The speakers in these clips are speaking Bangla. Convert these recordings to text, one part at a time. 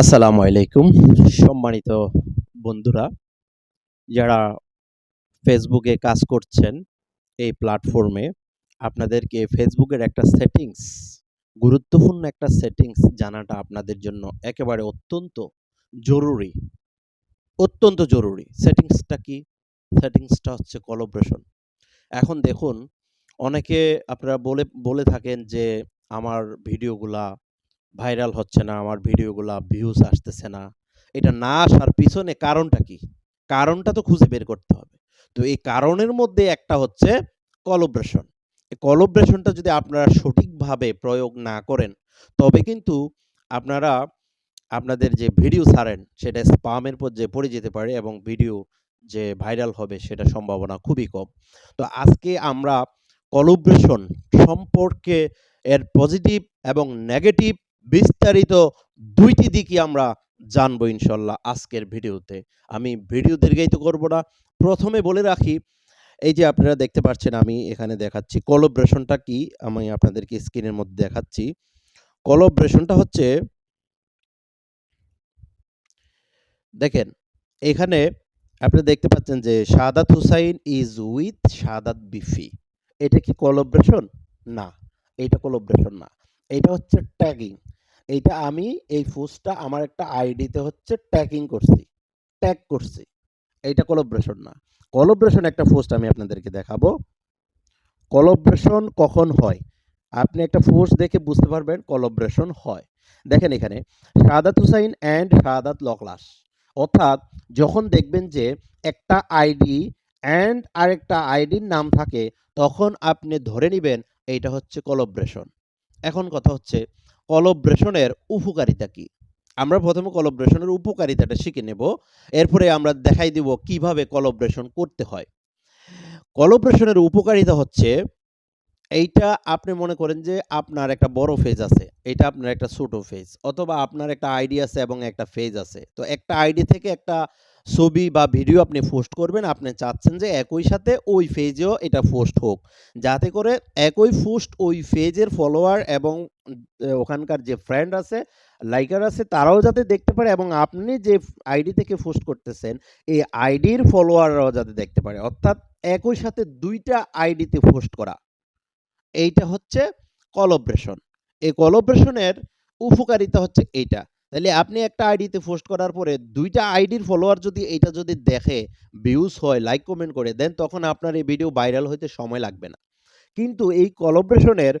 আসসালামু আলাইকুম, সম্মানিত বন্ধুরা, যারা ফেসবুকে কাজ করছেন এই প্ল্যাটফর্মে আপনাদেরকে ফেসবুকের একটা সেটিংস গুরুত্বপূর্ণ একটা সেটিংস জানাটা আপনাদের জন্য একেবারে অত্যন্ত জরুরি। অত্যন্ত জরুরি। সেটিংসটা কি? সেটিংসটা হচ্ছে কোলাবরেশন এখন দেখুন, অনেকে আপনারা বলে বলে থাকেন যে, আমার ভিডিওগুলা ভাইরাল হচ্ছে না, আমার ভিডিওগুলা ভিউজ আসতেছে না। এটা না আসার পিছনে কারণটা কি? কারণটা তো খুঁজে বের করতে হবে। তো এই কারণের মধ্যে একটা হচ্ছে কলোব্রেশন এই কলোব্রেশনটা যদি আপনারা সঠিকভাবে প্রয়োগ না করেন, তবে কিন্তু আপনারা আপনাদের যে ভিডিও ছাড়েন, সেটা স্পামের পর্যায়ে পড়ে যেতে পারে এবং ভিডিও যে ভাইরাল হবে, সেটা সম্ভাবনা খুবই কম। তো আজকে আমরা কলোব্রেশন সম্পর্কে এর পজিটিভ এবং নেগেটিভ বিস্তারিত দুইটি দিকই আমরা জানব ইনশাল্লাহ আজকের ভিডিওতে। আমি ভিডিও দীর্ঘায়িত করব না। প্রথমে বলে রাখি, এই যে আপনারা দেখতে পাচ্ছেন আমি এখানে দেখাচ্ছি কলোব্রেশনটা কি, আমি আপনাদেরকে স্ক্রিনের মধ্যে দেখাচ্ছি। কলোব্রেশনটা হচ্ছে, দেখেন, এখানে আপনারা দেখতে পাচ্ছেন যে সাদাত হুসাইন ইজ উইথ সাদাত বিফি। এটা কি কোলাবরেশন না, এটা কোলাবরেশন না। এটা হচ্ছে ট্যাগিং এইটা আমি এই পোস্টটা আমার একটা আইডিতে হচ্ছে ট্যাগিং করছি, ট্যাগ করছি। এইটা কোলাবরেশন না। কোলাবরেশন একটা পোস্ট আমি আপনাদেরকে দেখাবো। কোলাবরেশন কখন হয়? আপনি একটা ফোর্স দেখে বুঝতে পারবেন কোলাবরেশন হয়। দেখেন এখানে, সাদাত হুসাইন অ্যান্ড সাদাত লকলাস। অর্থাৎ যখন দেখবেন যে একটা আইডি অ্যান্ড আরেকটা আইডির নাম থাকে, তখন আপনি ধরে নেবেন এইটা হচ্ছে কোলাবরেশন। এখন কথা হচ্ছে কোলাবরেশনের উপকারিতা কি? আমরা প্রথমে কোলাবরেশনের উপকারিতাটা শিখে নেব। এরপরে আমরা দেখাই দিব কীভাবে কোলাবরেশন করতে হয়। কোলাবরেশনের উপকারিতা হচ্ছে, এইটা আপনি মনে করেন যে আপনার একটা বড় ফেজ আছে এটা আপনার একটা ছোট ফেজ অথবা আপনার একটা আইডি আছে এবং একটা ফেজ আছে। তো একটা আইডি থেকে একটা ছবি বা ভিডিও আপনি পোস্ট করবেন, আপনি চাচ্ছেন যে একই সাথে ওই পেজেও এটা পোস্ট হোক। যাতে করে একই পোস্ট ওই ফেজের ফলোয়ার এবং ওখানকার যে ফ্রেন্ড আছে লাইকার আছে, তারাও যাতে দেখতে পারে এবং আপনি যে আইডি থেকে পোস্ট করতেছেন, এই আইডির ফলোয়াররাও যাতে দেখতে পারে। অর্থাৎ একই সাথে দুইটা আইডিতে পোস্ট করা। এইটা হচ্ছে কলোব্রেশন এই কলোব্রেশনের উপকারিতা হচ্ছে এইটা। তাহলে আপনি একটা আইডিতে পোস্ট করার পরে দুইটা আইডির ফলোয়ার যদি এইটা যদি দেখে ভিউজ হয় লাইক কমেন্ট করে দেন, তখন আপনার এই ভিডিও ভাইরাল হইতে সময় লাগবে না। কিন্তু এই কলোব্রেশনের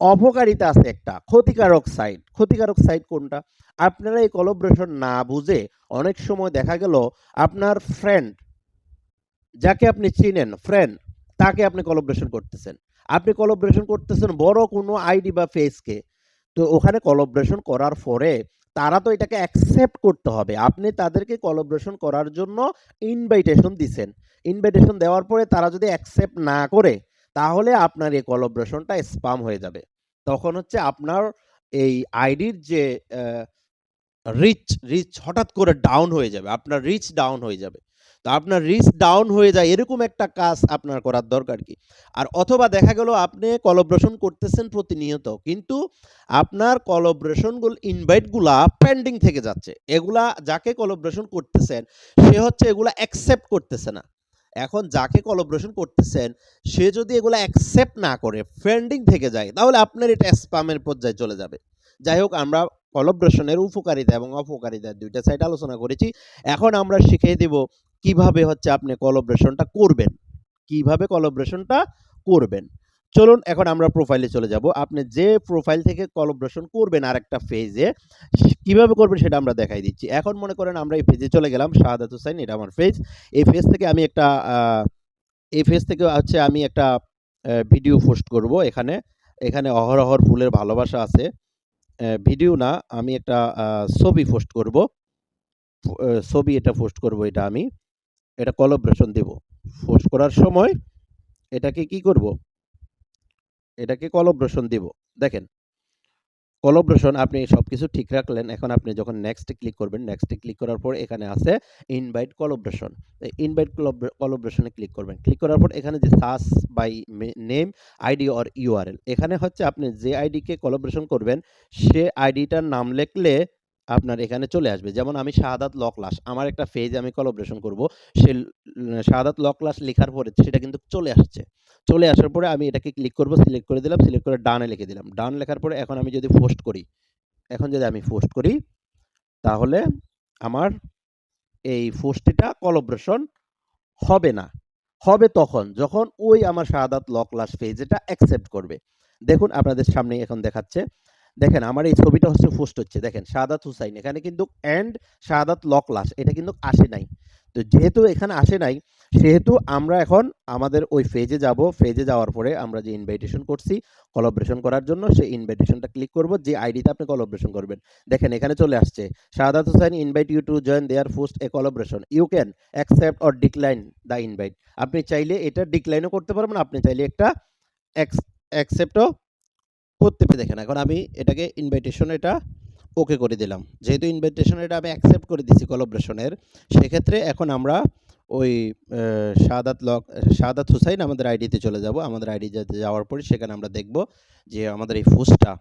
অপকারিতা আছে একটা, ক্ষতিকারক সাইড ক্ষতিকারক সাইড কোনটা? আপনারা এই কলোব্রেশন না বুঝে অনেক সময় দেখা গেল আপনার ফ্রেন্ড যাকে আপনি চিনেন ফ্রেন্ড তাকে আপনি কলোব্রেশন করতেছেন। আপনি কলাবরেশন করতেছেন বড় কোনো আইডি বা ফেসকে তো ওখানে কলাবরেশন করার পরে তারা তো এটাকে অ্যাকসেপ্ট করতে হবে। আপনি তাদেরকে কলাবরেশন করার জন্য ইনভাইটেশন দিছেন। ইনভাইটেশন দেওয়ার পরে তারা যদি অ্যাকসেপ্ট না করে, তাহলে আপনার এই কলাবরেশনটা স্পাম হয়ে যাবে। তখন হচ্ছে আপনার এই আইডির যে রিচ রিচ হঠাৎ করে ডাউন হয়ে যাবে। আপনার রিচ ডাউন হয়ে যাবে। তো আপনার রিস্ক ডাউন হয়ে যায়, এরকম একটা কাজ আপনার করার দরকার কি? আর অথবা দেখা গেল আপনি কলাবরেশন করতেছেন প্রতিনিয়ত, কিন্তু আপনার কলাবরেশনগুলো ইনভাইটগুলা পেন্ডিং থেকে যাচ্ছে। এগুলা যাকে কলাবরেশন করতেছেন, সে হচ্ছে এগুলা অ্যাকসেপ্ট করতেছে না। এখন যাকে কলাবরেশন করতেছেন, সে যদি এগুলা অ্যাকসেপ্ট না করে পেন্ডিং থেকে যায়, তাহলে আপনার এটা স্প্যামের পর্যায়ে চলে যাবে। যাই হোক, আমরা কলাবরেশনের উপকারিতা এবং অপকারিতা দুইটা সাইড আলোচনা করেছি। এখন আমরা শিখিয়ে দিব কীভাবে হচ্ছে আপনি কলাবরেশনটা করবেন? কীভাবে কলাবরেশনটা করবেন? চলুন এখন আমরা প্রোফাইলে চলে যাব। আপনি যে প্রোফাইল থেকে কলাবরেশন করবেন আরেকটা ফেজে কীভাবে করবেন সেটা আমরা দেখাই দিচ্ছি। এখন মনে করেন আমরা এই ফেজে চলে গেলাম, শাহাদাত হোসেন এটা আমার ফেজ এই ফেজ থেকে আমি একটা এই ফেজ থেকে হচ্ছে আমি একটা ভিডিও পোস্ট করব এখানে। এখানে অহরহর ফুলের ভালোবাসা আছে। ভিডিও না, আমি একটা ছবি পোস্ট করব। ছবি এটা পোস্ট করব এটা আমি। এটা কলাবরেশন দেব। ফোর্স করার সময় এটাকে কি করব? এটাকে কলাবরেশন দিব। দেখেন কলাবরেশন আপনি সব কিছু ঠিক রাখলেন। এখন আপনি যখন নেক্সট ক্লিক করবেন নেক্সট ক্লিক করার পর এখানে আছে ইনভাইট কলাবরেশন ইনভাইট কলাবরেশনে ক্লিক করবেন। ক্লিক করার পর এখানে যে search by name ID or URL এখানে হচ্ছে আপনি যে আইডিকে কলাবরেশন করবেন, সে আইডিটার নাম লিখলে আপনার এখানে চলে আসবে। যেমন আমি শাহাদাত ল ক্লাস আমার একটা পেজে আমি কোলাবরেশন করব। সে শাহাদাত ল ক্লাস লেখার পরে সেটা কিন্তু চলে আসছে। চলে আসার পরে আমি এটাকে ক্লিক করব, সিলেক্ট করে দিলাম, সিলেক্ট করে ডানে লিখে দিলাম। ডান লেখার পরে এখন আমি যদি পোস্ট করি, এখন যদি আমি পোস্ট করি তাহলে আমার এই পোস্টটা কোলাবরেশন হবে না। হবে তখন যখন ওই আমার শাহাদাত ল ক্লাস পেজটা অ্যাকসেপ্ট করবে। দেখুন আপনাদের সামনেই এখন দেখাচ্ছে। দেখেন, আমার এই ছবিটা হচ্ছে পোস্ট হচ্ছে। দেখেন শাহাদাত হুসাইন, এখানে কিন্তু অ্যান্ড শাহাদাত ল ক্লাস এটা কিন্তু আসে নাই। তো যেহেতু এখানে আসে নাই, সেহেতু আমরা এখন আমাদের ওই ফেজে যাব। ফেজে যাওয়ার পরে আমরা যে ইনভাইটেশন করছি কোলাবরেশন করার জন্য, সেই ইনভাইটেশনটা ক্লিক করব যে আইডিতে আপনি কোলাবরেশন করবেন। দেখেন, এখানে চলে আসছে। Shahadat Hussain invite you to join their post a collaboration. You can accept or decline the invite. আপনি চাইলে এটা ডিক্লাইনও করতে পারবেন। আপনি চাইলে একটা অ্যাকস অ্যাকসেপ্টও করতে। দেখেন, এখন আমি এটাকে ইনভাইটেশন এটা ওকে করে দিলাম। যেহেতু ইনভাইটেশন এটা আমি অ্যাকসেপ্ট করে দিছি কোলাবরেশনের সেক্ষেত্রে এখন আমরা ওই অ্যা শাহাদাত ল শাহাদাত হুসাইন আমাদের আইডিতে চলে যাব। আমাদের আইডিতে যাওয়ার পরে সেখানে আমরা দেখব যে আমাদের এই পোস্টটা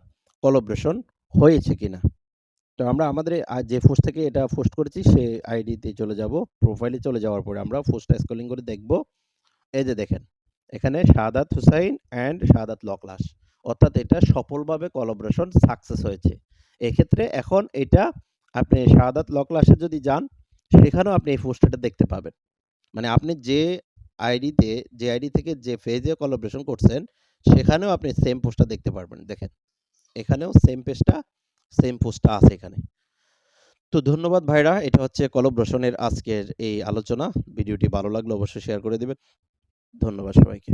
কোলাবরেশন হয়েছে কিনা। তো আমরা আমাদের যে পোস্ট থেকে এটা পোস্ট করেছি সেই আইডিতে চলে যাব। প্রোফাইলে চলে যাওয়ার পরে আমরা পোস্টটা স্ক্রলিং করে দেখব। এই যে দেখেন, এখানে Shahadat Hussain and Shahadat law class অর্থাৎ এটা সফলভাবে কোলাবরেশন সাকসেস হয়েছে। এক্ষেত্রে এখন এটা আপনি শাহাদাত ল ক্লাসে যদি যান, সেখানেও আপনি এই পোস্টটা দেখতে পাবেন। মানে আপনি যে আইডিতে যে আইডি থেকে যে পেজে কোলাবরেশন করছেন, সেখানেও আপনি সেম পোস্টটা দেখতে পারবেন। দেখেন, এখানেও সেম পেজটা সেম পোস্টটা আছে এখানে। তো ধন্যবাদ ভাইরা। এটা হচ্ছে কোলাবরেশনের আজকের এই আলোচনা। ভিডিওটি ভালো লাগলে অবশ্যই শেয়ার করে দেবেন ধন্যবাদ সবাইকে।